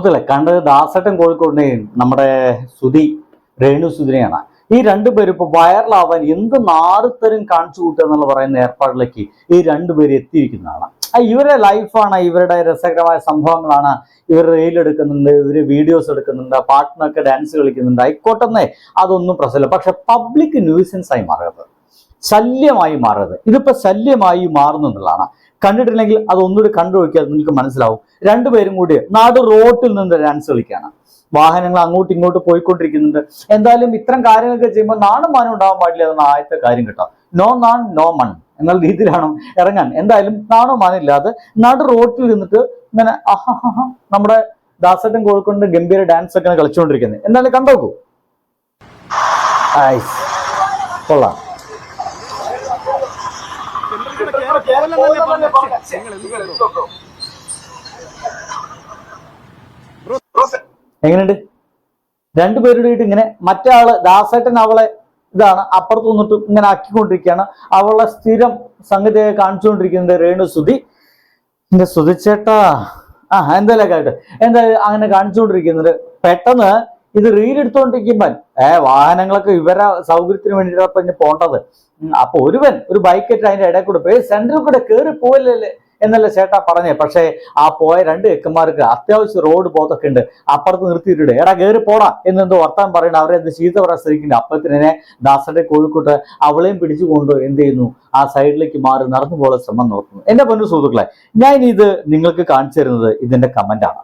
സുഹൃത്തുക്കളെ കണ്ടത് ദാസട്ടൻ കോഴിക്കോടിനെയും നമ്മുടെ സുധി രേണു സുധിനെയാണ്. ഈ രണ്ടുപേരും ഇപ്പൊ വൈറലാവാൻ എന്ത് നാറുത്തരും കാണിച്ചു കൂട്ടുക എന്നുള്ള പറയുന്ന ഏർപ്പാടിലേക്ക് ഈ രണ്ടുപേരും എത്തിയിരിക്കുന്നതാണ്. ഇവരുടെ ലൈഫാണ് ഇവരുടെ രസകരമായ സംഭവങ്ങളാണ് ഇവർ റീൽ എടുക്കുന്നുണ്ട് ഇവർ വീഡിയോസ് എടുക്കുന്നുണ്ട് പാട്ടിനൊക്കെ ഡാൻസ് കളിക്കുന്നുണ്ട്. ആയിക്കോട്ടെന്നേ അതൊന്നും പ്രശ്നമില്ല. പക്ഷെ പബ്ലിക് ന്യൂസൻസ് ആയി മാറരുത്. ശല്യമായി മാറരുത്. ഇതിപ്പോ ശല്യമായി മാറുന്നു എന്നുള്ളതാണ് കണ്ടിട്ടില്ലെങ്കിൽ അത് ഒന്നുകൂടി കണ്ടു നോക്കിയാൽ നിങ്ങൾക്ക് മനസ്സിലാവും. രണ്ടുപേരും കൂടി നാട് റോട്ടിൽ നിന്ന് ഡാൻസ് കളിക്കുകയാണ്. വാഹനങ്ങൾ അങ്ങോട്ടും ഇങ്ങോട്ടും പോയിക്കൊണ്ടിരിക്കുന്നുണ്ട്. എന്തായാലും ഇത്തരം കാര്യങ്ങളൊക്കെ ചെയ്യുമ്പോൾ നാണും മാനം ഉണ്ടാവാൻ പാടില്ല എന്ന ആദ്യത്തെ കാര്യം കേട്ടോ. നോ നാൺ നോ മൺ എന്നുള്ള രീതിയിലാണ് ഇറങ്ങാൻ. എന്തായാലും നാണോ മാനില്ലാതെ നാട് റോട്ടിൽ നിന്നിട്ട് ഇങ്ങനെ നമ്മുടെ ദാസട്ടും കോഴിക്കൊണ്ട് ഗംഭീര ഡാൻസ് ഒക്കെ കളിച്ചുകൊണ്ടിരിക്കുന്നത് എന്തായാലും കണ്ടോക്കൂ. കൊള്ളാം. എങ്ങനെയുണ്ട്? രണ്ടുപേരുടെ ഇങ്ങനെ മറ്റേ ആൾ ദാസേട്ടൻ അവളെ ഇതാണ് അപ്പുറത്ത് നിന്നിട്ട് ഇങ്ങനെ ആക്കിക്കൊണ്ടിരിക്കുകയാണ്. അവളെ സ്ഥിരം സംഗതിയായി കാണിച്ചുകൊണ്ടിരിക്കുന്നത് രേണു സുധി. എന്റെ സുധിച്ചേട്ടാ ആ എന്തായാലും കേട്ടെ. എന്തായാലും അങ്ങനെ കാണിച്ചുകൊണ്ടിരിക്കുന്നത് പെട്ടെന്ന് ഇത് റീൽ എടുത്തുകൊണ്ടിരിക്കുമ്പോൾ ഏ വാഹനങ്ങളൊക്കെ ഇവരെ സൗകര്യത്തിന് വേണ്ടിയിട്ടാണ് ഇനി പോണ്ടത്. അപ്പൊ ഒരുവൻ ഒരു ബൈക്കറ്റ് അതിന്റെ ഇടയിൽ കൂടെ പോയി സെന്ററിൽ കൂടെ കയറി പോവല്ലേ എന്നല്ല ചേട്ടാ പറഞ്ഞേ. പക്ഷേ ആ പോയ രണ്ട് എക്കന്മാർക്ക് അത്യാവശ്യം റോഡ് പോത്തൊക്കെ ഉണ്ട്. അപ്പുറത്ത് നിർത്തിയിട്ടുണ്ട് എടാ കയറി പോടാ എന്നെന്തോ വർത്താൻ പറയണ അവരെ എന്ത് ചീത്ത പറയാൻ ശ്രമിക്കുന്നുണ്ട്. അപ്പത്തിനെ ദാസന്റെ കോഴിക്കോട്ട് അവളെയും പിടിച്ചു കൊണ്ട് എന്ത് ചെയ്യുന്നു? ആ സൈഡിലേക്ക് മാറി നടന്നു പോകാൻ ശ്രമം നോക്കുന്നു. എന്റെ പൊന്നു സുഹൃത്തുക്കളെ ഞാൻ ഇത് നിങ്ങൾക്ക് കാണിച്ചു തരുന്നത് ഇതിന്റെ കമന്റാണ്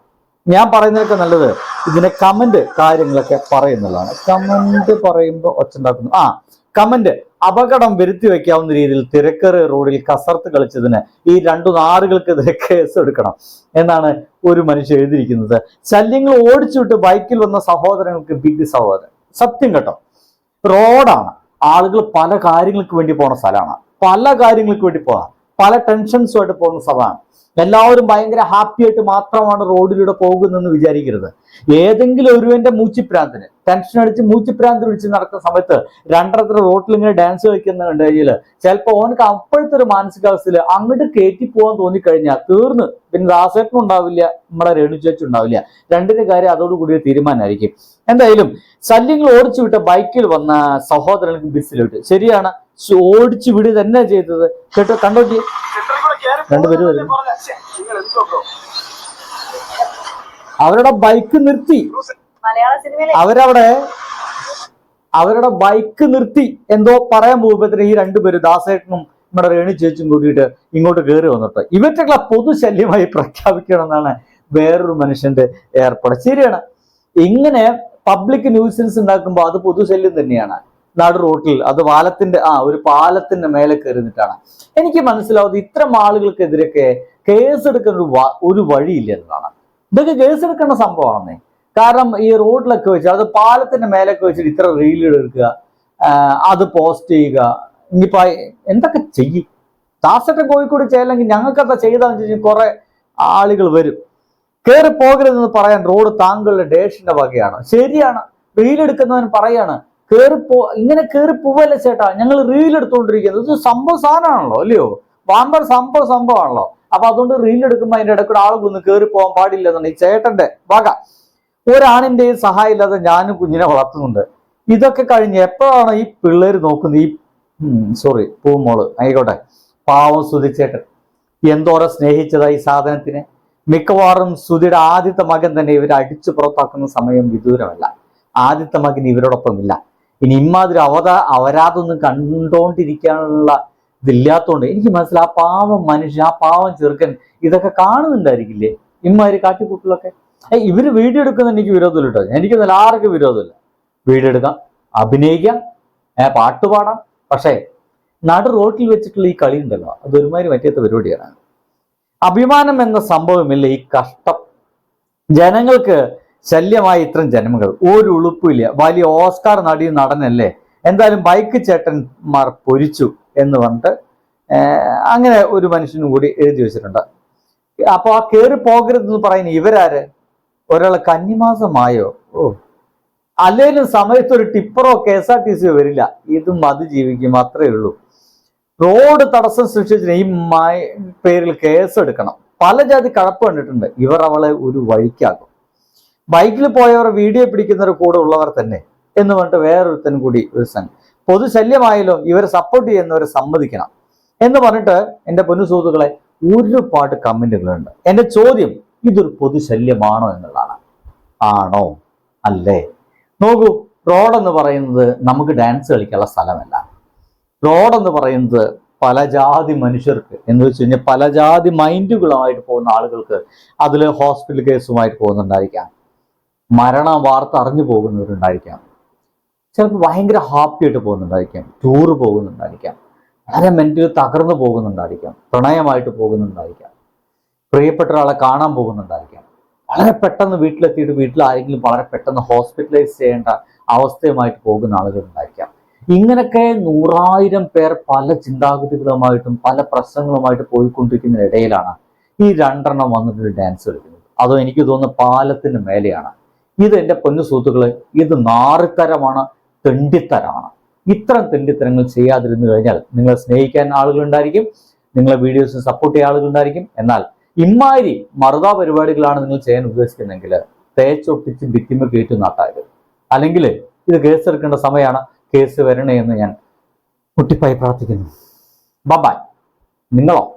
ഞാൻ പറയുന്നതൊക്കെ നല്ലത്. ഇതിന്റെ കമന്റ് കാര്യങ്ങളൊക്കെ പറയുന്നതാണ്. കമന്റ് പറയുമ്പോൾ ഒച്ചുണ്ടാക്കുന്നു ആ കമന്റ് അപകടം വരുത്തി വെക്കാവുന്ന രീതിയിൽ തിരക്കേറിയ റോഡിൽ കസർത്ത് കളിച്ചതിന് ഈ രണ്ടു നാറുകൾക്കെതിരെ കേസ് എടുക്കണം എന്നാണ് ഒരു മനുഷ്യൻ എഴുതിയിരിക്കുന്നത്. ശല്യങ്ങൾ ഓടിച്ചുവിട്ട് ബൈക്കിൽ വന്ന സഹോദരങ്ങൾക്ക് ബിഗ് സഹോദരൻ. സത്യം കേട്ടോ. റോഡാണ് ആളുകൾ പല കാര്യങ്ങൾക്ക് വേണ്ടി പോണ സ്ഥലമാണ്. പല കാര്യങ്ങൾക്ക് വേണ്ടി പോകാം പല ടെൻഷൻസുമായിട്ട് പോകുന്ന സഭയാണ്. എല്ലാവരും ഭയങ്കര ഹാപ്പി ആയിട്ട് മാത്രമാണ് റോഡിലൂടെ പോകുന്നതെന്ന് വിചാരിക്കരുത്. ഏതെങ്കിലും ഒരുവന്റെ മൂച്ചിപ്രാന്തിന് ടെൻഷൻ അടിച്ച് മൂച്ചിപ്രാന്ത് പിടിച്ച് നടക്കുന്ന സമയത്ത് രണ്ടരത്ര റോട്ടിൽ ഇങ്ങനെ ഡാൻസ് കളിക്കുന്ന കണ്ടു ചിലപ്പോൾ ഓനക്ക് അപ്പോഴത്തെ ഒരു മാനസികാവസ്ഥയിൽ അങ്ങോട്ട് കയറ്റി പോകാൻ തോന്നിക്കഴിഞ്ഞാൽ തീർന്ന്. പിന്നെ ദാസേട്ടനും ഉണ്ടാവില്ല നമ്മുടെ രേണു ചേച്ചി ഉണ്ടാവില്ല. രണ്ടിന്റെ കാര്യം അതോടുകൂടി തീരുമാനമായിരിക്കും. എന്തായാലും ശല്യങ്ങൾ ഓടിച്ചു വിട്ട ബൈക്കിൽ വന്ന സഹോദരങ്ങൾക്ക് ബിസിലോട്ട് ശരിയാണ്? ഓടിച്ചു വിടുക തന്നെ ചെയ്തത്? കേട്ടോ കണ്ടോ രണ്ടുപേരും വരുന്നു. അവരുടെ ബൈക്ക് നിർത്തി. അവരവിടെ അവരുടെ ബൈക്ക് നിർത്തി. എന്തോ പറയാൻ പോകുമ്പോഴത്തേന് ഈ രണ്ടുപേരും ദാസേട്ടനും നമ്മുടെ രേണു ചേച്ചും കൂടിയിട്ട് ഇങ്ങോട്ട് കയറി വന്നിട്ട്. ഇവറ്റകളെ പൊതുശല്യമായി പ്രഖ്യാപിക്കണം എന്നാണ് വേറൊരു മനുഷ്യന്റെ ഏർപ്പാട്. ശരിയാണ്. ഇങ്ങനെ പബ്ലിക് ന്യൂസൻസ് ഉണ്ടാക്കുമ്പോൾ അത് പൊതുശല്യം തന്നെയാണ്. നാട് റോട്ടിൽ അത് പാലത്തിന്റെ ആ ഒരു പാലത്തിന്റെ മേലെ കയറി നിന്നിട്ടാണ് എനിക്ക് മനസ്സിലാവുന്നത് ഇത്തരം ആളുകൾക്കെതിരെയൊക്കെ കേസ് എടുക്കുന്ന ഒരു വഴിയില്ല എന്നതാണ്. ഇതൊക്കെ കേസ് എടുക്കേണ്ട സംഭവമാണെന്നേ. കാരണം ഈ റോഡിലൊക്കെ വെച്ച് അത് പാലത്തിന്റെ മേലൊക്കെ വെച്ചിട്ട് ഇത്ര റീൽ എടുക്കുക അത് പോസ്റ്റ് ചെയ്യുക ഇനിയിപ്പോ എന്തൊക്കെ ചെയ്യും? ദാസത്തെ കോഴിക്കോട് ചെയ്യല്ലെങ്കിൽ ഞങ്ങൾക്കത് ചെയ്താന്ന് വെച്ച് കുറെ ആളുകൾ വരും. കയറി പോകരുതെന്ന് പറയാൻ റോഡ് താങ്കളുടെ ഡേഷിന്റെ വകയാണ്. ശരിയാണ്. റീൽ എടുക്കുന്നവൻ പറയാണ് കയറി പോ ഇങ്ങനെ കേറി പോവല്ലേ ചേട്ടാ? ഞങ്ങൾ റീൽ എടുത്തുകൊണ്ടിരിക്കുന്നത് ഇത് സംഭവ സാധനമാണല്ലോ അല്ലയോ? വാമ്പർ സംഭവ സംഭവമാണല്ലോ. അപ്പൊ അതുകൊണ്ട് റീൽ എടുക്കുമ്പോൾ അതിന്റെ ഇടയ്ക്കൂടെ ആളുകളൊന്നും കയറി പോകാൻ പാടില്ല എന്നാണ് ഈ ചേട്ടന്റെ വക. ഒരാണിന്റെയും സഹായം ഇല്ലാതെ ഞാനും കുഞ്ഞിനെ വളർത്തുന്നുണ്ട്. ഇതൊക്കെ കഴിഞ്ഞ് എപ്പോഴാണ് ഈ പിള്ളേര് നോക്കുന്നത്? ഈ സോറി പൂമോൾ ആയിക്കോട്ടെ. പാവം സുധിച്ചേട്ടൻ എന്തോരം സ്നേഹിച്ചതാ ഈ സാധനത്തിനെ. മിക്കവാറും സുധിയുടെ ആദ്യത്തെ മകൻ തന്നെ ഇവരെ അടിച്ചു പുറത്താക്കുന്ന സമയം വിദൂരമല്ല. ആദ്യത്തെ മകൻ ഇവരോടൊപ്പം ഇല്ല ഇനി ഇമ്മാതിരി അവത അവരാതൊന്നും കണ്ടോണ്ടിരിക്കാനുള്ള ഇതില്ലാത്തതുകൊണ്ട് എനിക്ക് മനസ്സിലായി ആ പാവം മനുഷ്യൻ ആ പാവം ചെറുക്കൻ ഇതൊക്കെ കാണുന്നുണ്ടായിരിക്കില്ലേ? ഇമ്മാതിരി കാട്ടിക്കൂട്ടിലൊക്കെ. ഏ ഇവർ വീഡിയോ എടുക്കുന്ന എനിക്ക് വിരോധമില്ല കേട്ടോ. എനിക്ക് നല്ല ആർക്കും വിരോധമില്ല. വീഡിയോ എടുക്കാം അഭിനയിക്കാം ഏഹ് പാട്ട് പാടാം. പക്ഷേ നടു റോട്ടിൽ വെച്ചിട്ടുള്ള ഈ കളി ഉണ്ടല്ലോ അത് ഒരുമാതിരി പറ്റിയത്തെ പരിപാടിയാണ്. അഭിമാനം എന്ന സംഭവമില്ല ഈ കഷ്ടം. ജനങ്ങൾക്ക് ശല്യമായ ഇത്തരം ജന്മങ്ങൾ. ഒരു ഉളുപ്പില്ല വലിയ ഓസ്കാർ നടി നടനല്ലേ? എന്തായാലും ബൈക്ക് ചേട്ടന്മാർ പൊരിച്ചു എന്ന് പറഞ്ഞിട്ട് അങ്ങനെ ഒരു മനുഷ്യനും കൂടി എഴുതി വെച്ചിട്ടുണ്ട്. അപ്പോൾ ആ കയറി പോകരുതെന്ന് പറയുന്ന ഇവരാര്? ഒരാളെ കന്നിമാസമായോ? ഓ. അല്ലെങ്കിലും സമയത്ത് ഒരു ടിപ്പറോ കെ എസ് ആർ ടി സിയോ വരില്ല. ഇതും അതിജീവിക്കും അത്രേ ഉള്ളൂ. റോഡ് തടസ്സം സൃഷ്ടിച്ചതിന് ഈ മായ പേരിൽ കേസ് എടുക്കണം. പല ജാതി കഴപ്പ് കണ്ടിട്ടുണ്ട്. ഇവർ അവളെ ഒരു വഴിക്കാക്കും. ബൈക്കിൽ പോയവർ വീഡിയോ പിടിക്കുന്നവർ കൂടെ ഉള്ളവർ തന്നെ എന്ന് പറഞ്ഞിട്ട് വേറൊരുത്തൻ കൂടി ഒരു സംഘം. പൊതുശല്യമായാലും ഇവരെ സപ്പോർട്ട് ചെയ്യുന്നവരെ സമ്മതിക്കണം. എന്ന് പറഞ്ഞിട്ട് എന്റെ പൊന്നു സുഹൃത്തുക്കളെ ഒരുപാട് കമന്റുകളുണ്ട്. എന്റെ ചോദ്യം ഇതൊരു പൊതുശല്യമാണോ എന്നുള്ളതാണ്. ആണോ? അല്ലേ? നോക്കൂ റോഡെന്ന് പറയുന്നത് നമുക്ക് ഡാൻസ് കളിക്കാനുള്ള സ്ഥലമല്ല. റോഡെന്ന് പറയുന്നത് പല ജാതി മനുഷ്യർക്ക് എന്ന് വെച്ച് കഴിഞ്ഞാൽ പല ജാതി മൈൻഡുകളുമായിട്ട് പോകുന്ന ആളുകൾക്ക് അതിൽ ഹോസ്പിറ്റൽ കേസുമായിട്ട് പോകുന്നുണ്ടായിരിക്കാം. മരണ വാർത്ത അറിഞ്ഞു പോകുന്നവരുണ്ടായിരിക്കാം. ചിലപ്പോൾ ഭയങ്കര ഹാപ്പി ആയിട്ട് പോകുന്നുണ്ടായിരിക്കാം. ടൂർ പോകുന്നുണ്ടായിരിക്കാം. വളരെ മെന്റലി തകർന്നു പോകുന്നുണ്ടായിരിക്കാം. പ്രണയമായിട്ട് പോകുന്നുണ്ടായിരിക്കാം. പ്രിയപ്പെട്ട ഒരാളെ കാണാൻ പോകുന്നുണ്ടായിരിക്കാം. വളരെ പെട്ടെന്ന് വീട്ടിലെത്തിയിട്ട് വീട്ടിൽ ആരെങ്കിലും വളരെ പെട്ടെന്ന് ഹോസ്പിറ്റലൈസ് ചെയ്യേണ്ട അവസ്ഥയുമായിട്ട് പോകുന്ന ആളുകളുണ്ടായിരിക്കാം. ഇങ്ങനൊക്കെ നൂറായിരം പേർ പല ചിന്താഗതികളുമായിട്ടും പല പ്രശ്നങ്ങളുമായിട്ട് പോയിക്കൊണ്ടിരിക്കുന്ന ഇടയിലാണ് ഈ രണ്ടെണ്ണം വന്നിട്ട് ഡാൻസ് കളിക്കുന്നത്. അതോ എനിക്ക് തോന്നുന്ന പാലത്തിന് മേലെയാണ്. ഇത് എന്റെ പൊന്നു സുഹൃത്തുക്കളെ ഇത് നാറിത്തരമാണ് തെണ്ടിത്തരമാണ്. ഇത്തരം തെണ്ടിത്തരങ്ങൾ ചെയ്യാതിരുന്നു കഴിഞ്ഞാൽ നിങ്ങളെ സ്നേഹിക്കാൻ ആളുകളുണ്ടായിരിക്കും നിങ്ങളെ വീഡിയോസ് സപ്പോർട്ട് ചെയ്യാൻ ആളുകളുണ്ടായിരിക്കും എന്നാൽ ഇമ്മാതിരി മറുതാ പരിപാടികളാണ് നിങ്ങൾ ചെയ്യാൻ ഉദ്ദേശിക്കുന്നതെങ്കിൽ തേച്ചൊട്ടിച്ച് ഭിത്തിമ കയറ്റും നാട്ടായത്. അല്ലെങ്കിൽ ഇത് കേസ് എടുക്കേണ്ട സമയമാണ് കേസ് വരണേ എന്ന് ഞാൻ മുട്ടിപ്പായി പ്രാർത്ഥിക്കുന്നു. ബബായ് നിങ്ങളോ?